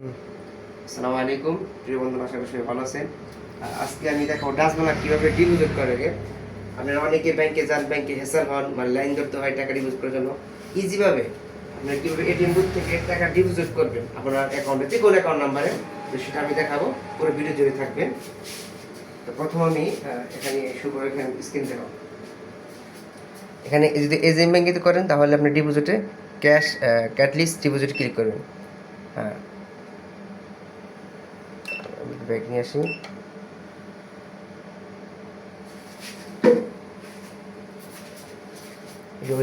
আসসালামু আলাইকুম প্রিয় বন্ধুরা, আশা করি ভালো আছেন। আজকে আমি দেখাবো ডাস্টবিন কীভাবে ডিপোজিট করে গে আপনারা অনেকে ব্যাংকে যান, ব্যাংকে হেসাল হন মানে লাইন ধরতে হয় টাকা ডিপোজিট করার জন্য। ইজিভাবে আপনারা কীভাবে এটিএম বুথ থেকে টাকা ডিপোজিট করবেন আপনার অ্যাকাউন্টে যে কোনো অ্যাকাউন্ট নাম্বারে তো সেটা আমি দেখাবো। পুরো ভিডিও জুড়ে থাকবেন। তো প্রথম আমি এখানে শুরু এখানে স্ক্রিন দেখাবো। এখানে যদি এজিএম ব্যাংকে করেন, তাহলে আপনি ডিপোজিটে ক্যাশ ক্যাটলিস্ট ডিপোজিট ক্লিক করবেন। ব্যাগ নিয়ে আসি।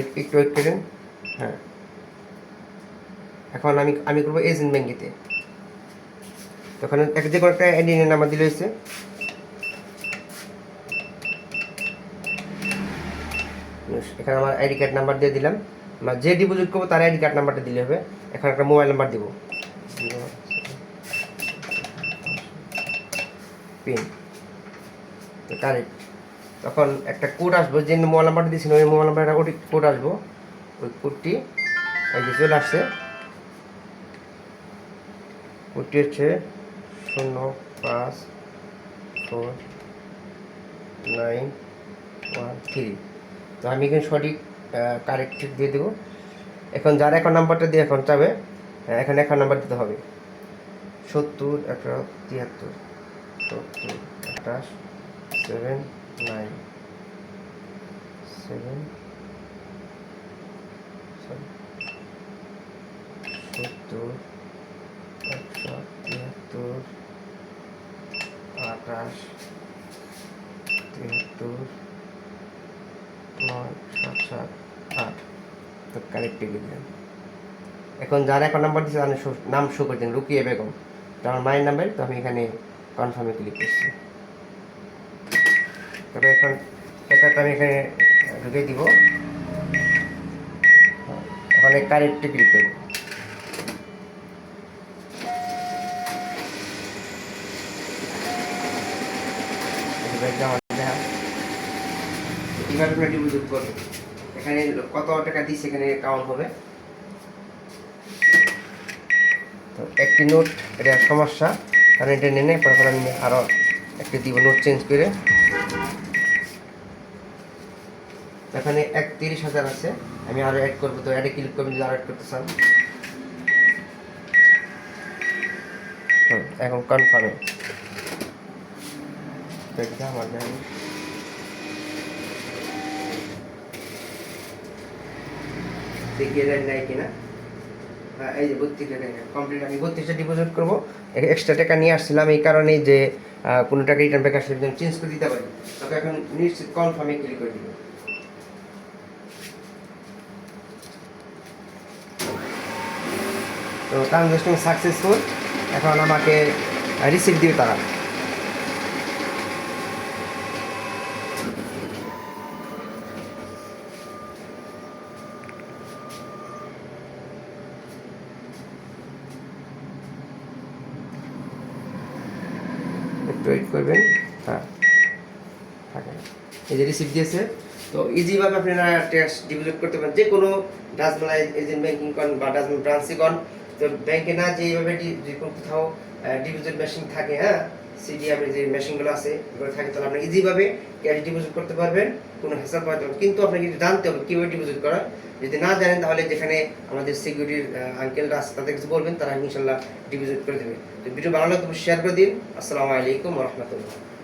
একটু একটু ওয়েট করেন। হ্যাঁ। এখন আমি আমি করব এজেন্ট ব্যাঙ্কিতে তখন এক যে কোনো একটা আইডিএন নাম্বার দিলে হয়েছে। এখানে আমার আইডি কার্ড নাম্বার দিয়ে দিলাম। যে ডিপোজিট করব তার আইডি কার্ড নাম্বারটা দিলে হবে। এখন একটা মোবাইল নাম্বার দিব। পিন কারেক্ট তখন একটা কোড আসব যে মোবাইল নাম্বারটা দিয়েছিল ওই মোবাইল নাম্বারটা ওটি কোড আসব। ওই কোডটি এই যে চলে আসছে। কোডটি হচ্ছে শূন্য পাঁচ ফোর নাইন ওয়ান থ্রি তো আমি এখানে সঠিক কারেক্ট দিয়ে দেবো। এখন যার এখন নাম্বারটা দিয়ে এখন চাবে আহ, এখন অ্যাকাউন্ট নাম্বার দিতে হবে। সত্তর একশো তিয়াত্তর। সত্তর আঠাশ সেভেন নাইন সেভেন সত্তর একশো তিয়াত্তর আঠাশ তিয়াত্তর নয় সাত সাত আট তো কারেক্ট টিভি দিলেন এখন যার অ্যাকাউন্ট নাম্বার দিচ্ছে তার নাম শো করে দিন বেগম। তো আমার মায়ের নাম্বার তো আমি এখানে কনফার্মে ক্লিক করছি। তবে এখন টাকাটা আমি এখানে ঢুকে দিব। এখন কারেক্টে ক্লিক করব। ডিপোজিট করবেন। এখানে কত টাকা দিচ্ছে এখানে কাউন্ট হবে? তো একটি নোট এটা সমস্যা। কারণ এটা নিয়ে নেই, পরে আমি আরও একটি দিব, নোট চেঞ্জ করে। এখানে একত্রিশ হাজার আছে, আমি আরও অ্যাড করব, তো অ্যাডে ক্লিক করবেন, যদি আরও অ্যাড করতে চান। এখন কনফার্মে আমার। দেখিয়ে দেন নাই কিনা। এই যে কমপ্লিট আমি বত্রিশটা ডিপোজিট করব। এক্সট্রা টাকা নিয়ে আসছিলাম এই যে কোনো টাকা রিটার্ন চেঞ্জ করে দিতে পারি। তবে এখন কনফার্মে করে তো সাকসেসফুল এখন আমাকে রিসিভ দিবে তারা। ওয়েট করবেন হ্যাঁ এই যে রিসিপ্ট দিয়েছে, তো ইজিভাবে আপনারা ট্যাক্স ডিপোজিট করতে পারেন। যে কোনো ডাস্টবেলায় এজেন্ট ব্যাংকিং করেন বা ডাস্টবিন ব্রাঞ্চে করেন তো ব্যাংকে না যে এইভাবে কোথাও ডিপোজিট মেশিন থাকে হ্যাঁ? সিডিএমের যে মেশিনগুলো আছে, এগুলো থাকে, তাহলে আপনি ইজিভাবে ক্যাশ ডিপোজিট করতে পারবেন, কোনো হেসাব পাওয়া যাবে কিন্তু আপনাকে যদি জানতে হবে কীভাবে ডিপোজিট করা। যদি না জানেন, তাহলে যেখানে আমাদের সিকিউরিটির আঙ্কেলরা আছে, তাদের কিছু বলবেন, তারা ইনশাল্লাহ ডিপোজিট করে দেবে। তো ভিডিও ভালো লাগলে শেয়ার করে দিন। আসসালামু আলাইকুম রহমতুল্লাহ।